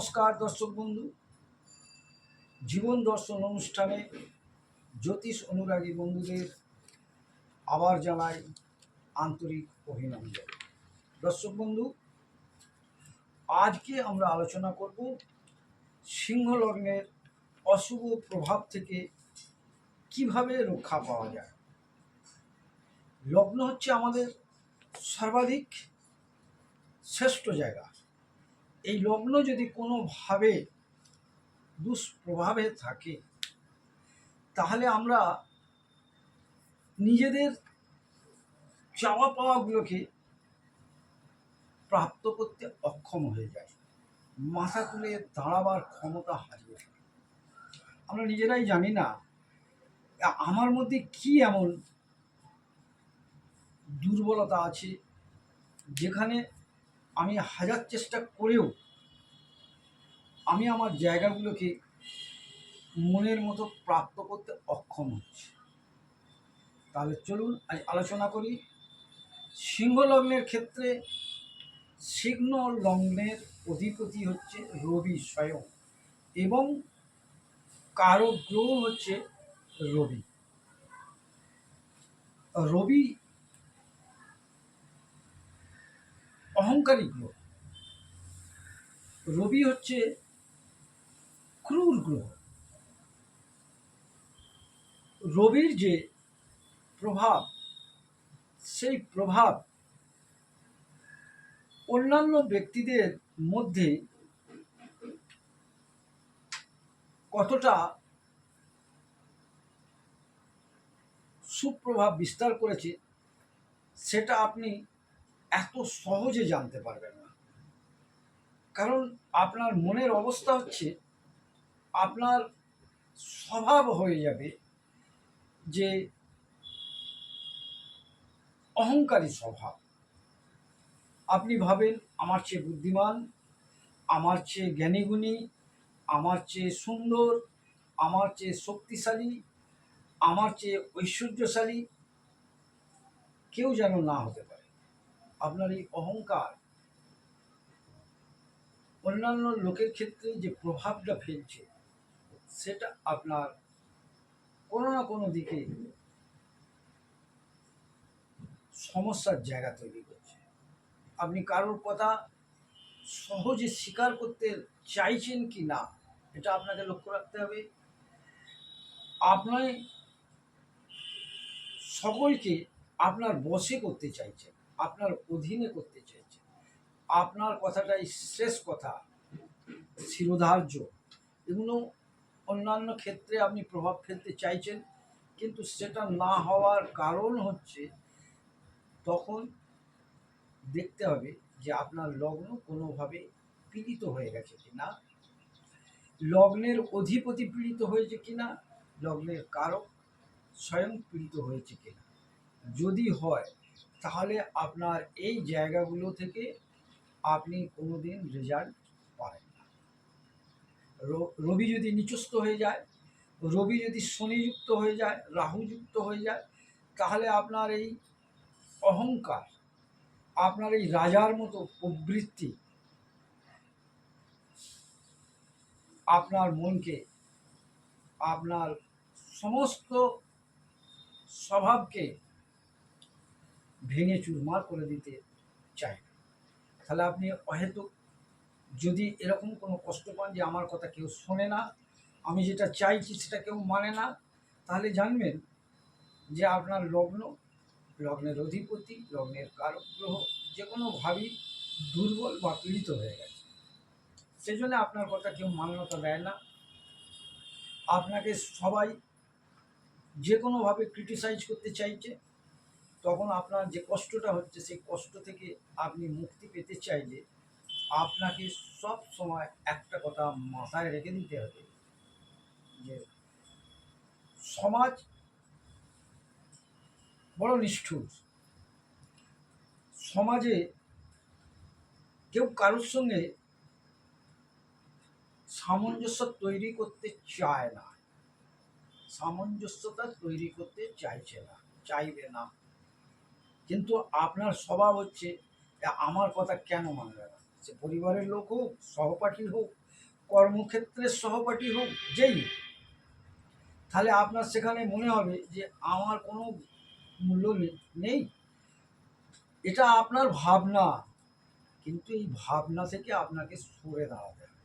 নমস্কার দর্শক বন্ধু। জীবন দর্শন অনুষ্ঠানে জ্যোতিষ অনুরাগী বন্ধুদের আবার জানাই আন্তরিক অভিনন্দন। দর্শক বন্ধু, আজকে আমরা আলোচনা করব সিংহ লগ্নের অশুভ প্রভাব থেকে কীভাবে রক্ষা পাওয়া যায়। লগ্ন হচ্ছে আমাদের সর্বাধিক শ্রেষ্ঠ জায়গা। এই লগ্ন যদি কোনোভাবে দুষ্প্রভাবে থাকে, তাহলে আমরা নিজেদের চাওয়া পাওয়াগুলোকে প্রাপ্ত করতে অক্ষম হয়ে যায় মাথা তুলে দাঁড়াবার ক্ষমতা হারিয়ে ফেলি। আমরা নিজেরাই জানি না, আমার মধ্যে কি এমন দুর্বলতা আছে, যেখানে আমি হাজার চেষ্টা করেও আমি আমার জায়গাগুলোকে মনের মতো প্রাপ্ত করতে অক্ষম হচ্ছি। তাহলে চলুন, আজ আলোচনা করি সিংহ লগ্নের ক্ষেত্রে সিংহ লগ্নের অধিপতি হচ্ছে রবি স্বয়ং এবং কারও গ্রহ হচ্ছে রবি। রবি অহংকারী গ্রহ। রবি হচ্ছে ক্রূর গ্রহ। রবির যে প্রভাব, সেই প্রভাব অন্যান্য ব্যক্তিদের মধ্যে কতটা সুপ্রভাব বিস্তার করেছে, সেটা আপনি এত সহজে জানতে পারবেন না। কারণ আপনার মনের অবস্থা হচ্ছে, আপনার স্বভাব হয়ে যাবে যে অহংকারী স্বভাব। আপনি ভাবেন, আমার চেয়ে বুদ্ধিমান, আমার চেয়ে জ্ঞানীগুণী, আমার চেয়ে সুন্দর, আমার চেয়ে শক্তিশালী, আমার চেয়ে ঐশ্বর্যশালী, কেউ যেন না হতে পারে। আপনার এই অহংকার, অন্যান্য লোকের ক্ষেত্রে যে প্রভাবটা ফেলছে, সেটা আপনার কোনো না কোনো দিকে সমস্যার জায়গা তৈরি করছে। আপনি কারোর কথা সহজে স্বীকার করতে চাইছেন কি না, এটা আপনাকে লক্ষ্য রাখতে হবে। আপনি সকলকে আপনার বশে করতে চাইছেন। আপনার অধীনে করতে চাইছেন আপনার কথাটাই শেষ কথা, শিরোধার্য। এগুলো অন্যান্য ক্ষেত্রে আপনি প্রভাব ফেলতে চাইছেন, কিন্তু সেটা না হওয়ার কারণ হচ্ছে তখন দেখতে হবে যে আপনার লগ্ন কোনোভাবে পীড়িত হয়ে গেছে কি না লগ্নের অধিপতি পীড়িত হয়েছে কি না লগ্নের কারক স্বয়ং পীড়িত হয়েছে কিনা। যদি হয় তাহলে আপনার এই জায়গাগুলো থেকে আপনি কোনোদিন রেজাল্ট পাবেন না। রবি যদি নিচস্থ হয়ে যায়, রবি যদি শনিযুক্ত হয়ে যায়, রাহুযুক্ত হয়ে যায়, তাহলে আপনার এই অহংকার, আপনার এই রাজার মতো প্রবৃত্তি আপনার মনকে, আপনার সমস্ত স্বভাবকে ভেঙে চুরমার করে দিতে চায়। না তাহলে আপনি অহেতুক যদি এরকম কোনো কষ্ট পান যে আমার কথা কেউ শোনে না, আমি যেটা চাইছি সেটা কেউ মানে না, তাহলে জানবেন যে আপনার লগ্ন, লগ্নের অধিপতি, লগ্নের কারক গ্রহ যে কোনোভাবেই দুর্বল বা পীড়িত হয়ে গেছে। সেজন্য আপনার কথা কেউ মান্যতা দেয় না। আপনাকে সবাই যে কোনোভাবে ক্রিটিসাইজ করতে চাইছে। তখন আপনার যে কষ্টটা হচ্ছে, সেই কষ্ট থেকে আপনি মুক্তি পেতে চাইলে আপনাকে সব সময় একটা কথা মাথায় রেখে দিতে হবে যে সমাজ বড় নিষ্ঠুর। সমাজে কেউ কারোর সঙ্গে সামঞ্জস্য তৈরি করতে চায় না। সামঞ্জস্যতা তৈরি করতে চাইছে না, চাইবে না। কিন্তু আপনার স্বভাব হচ্ছে আমার কথা কেন মানবে না? সে পরিবারের লোক হোক, সহপাঠী হোক, কর্মক্ষেত্রের সহপাঠী হোক, যেই তাহলে আপনার সেখানে মনে হবে যে আমার কোনো মূল্য নেই। এটা আপনার ভাবনা। কিন্তু এই ভাবনা থেকে আপনাকে সরে দাঁড়াতে হবে।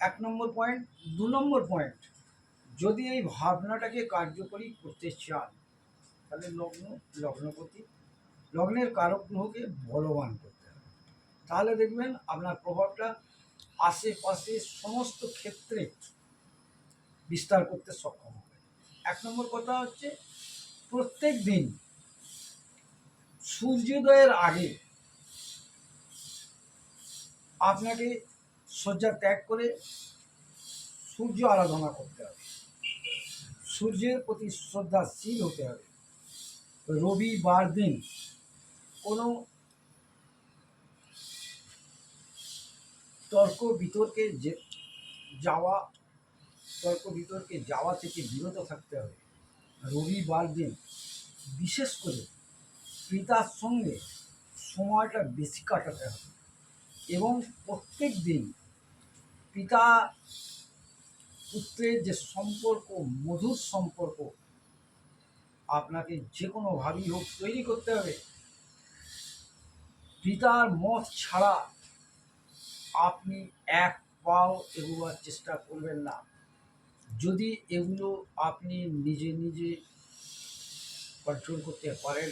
এক নম্বর পয়েন্ট দু নম্বর পয়েন্ট যদি এই ভাবনাটাকে কার্যকরী করতে চান তাহলে লগ্ন, লগ্নপতি। লগ্নের কারক গ্রহকে বলবান করতে হবে। তাহলে দেখবেন আপনার প্রভাবটা আশেপাশে সমস্ত ক্ষেত্রে বিস্তার করতে সক্ষম হবে। এক নম্বর কথা হচ্ছে, প্রত্যেক দিন সূর্যোদয়ের আগে আপনাকে শয্যা ত্যাগ করে সূর্য আরাধনা করতে হবে। সূর্যের প্রতি শ্রদ্ধাশীল হতে হবে। রবিবার দিন কোনো তর্ক বিতর্কে যাওয়া, তর্ক বিতর্কে যাওয়া থেকে বিরত থাকতে হবে। রবিবার দিন বিশেষ করে পিতার সঙ্গে সময়টা বেশি কাটাতে হবে এবং প্রত্যেক দিন পিতা পুত্রের যে সম্পর্ক, মধুর সম্পর্ক আপনাকে যে কোনোভাবেই হোক তৈরি করতে হবে। পিতার মত ছাড়া আপনি এক পাও এগোবার চেষ্টা করবেন না। যদি এগুলো আপনি নিজে নিজে কন্ট্রোল করতে পারেন,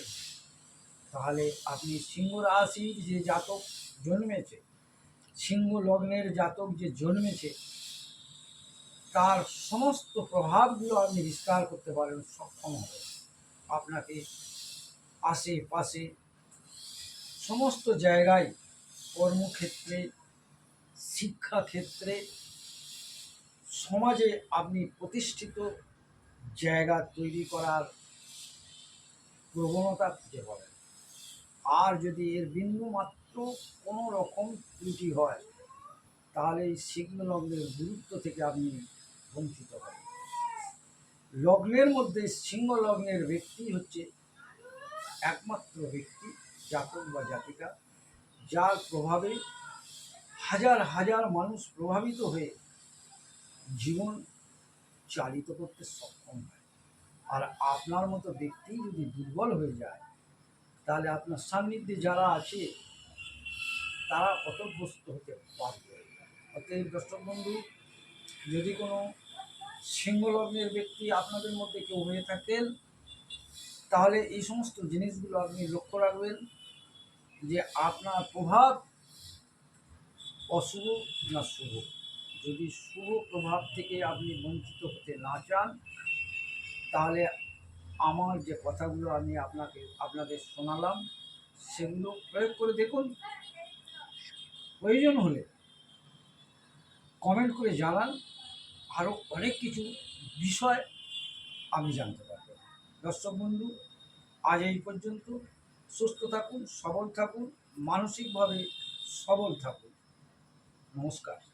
তাহলে আপনি সিংহ রাশির যে জাতক জন্মেছে, সিংহ লগ্নের জাতক যে জন্মেছে, তার সমস্ত প্রভাবগুলো আপনি বিস্তার করতে পারেন সক্ষম হবে আপনাকে আশেপাশে সমস্ত জায়গায় কর্মক্ষেত্রে, শিক্ষাক্ষেত্রে, সমাজে আপনি প্রতিষ্ঠিত জায়গা তৈরি করার প্রবণতা খুঁজে পাবেন। আর যদি এর বিন্দু মাত্র কোনো রকম ত্রুটি হয়, তাহলে এই সিংহ লগ্নের গুরুত্ব থেকে আপনি বঞ্চিত হবেন। লগ্নের মধ্যে সিংহ লগ্নের ব্যক্তি হচ্ছে একমাত্র ব্যক্তি জাতক বা জাতিকা, যার প্রভাবে হাজার হাজার মানুষ প্রভাবিত হয়ে জীবন চালিত করতে সক্ষম হয়। আর আপনার মতো ব্যক্তি যদি দুর্বল হয়ে যায়, তাহলে আপনার সান্নিধ্যে যারা আছে, তারা অতগ্রস্ত হতে বাধ্য অতএব দর্শক বন্ধু, যদি কোনো সিংহলগ্নের ব্যক্তি আপনাদের মধ্যে কেউ হয়ে থাকেন, তাহলে এই সমস্ত জিনিসগুলো আপনি লক্ষ্য রাখবেন যে আপনার প্রভাব অশুভ না শুভ। যদি শুভ প্রভাব থেকে আপনি বঞ্চিত হতে না চান, তাহলে আমার যে কথাগুলো আমি আপনাকে, আপনাদের শোনালাম, সেগুলো প্রয়োগ করে দেখুন। প্রয়োজন হলে কমেন্ট করে জানান। আরও অনেক কিছু বিষয় আমি জানতে পারব। দর্শক বন্ধু, আজ এই পর্যন্ত। সুস্থ থাকুন, সবল থাকুন, মানসিকভাবে সবল থাকুন। নমস্কার।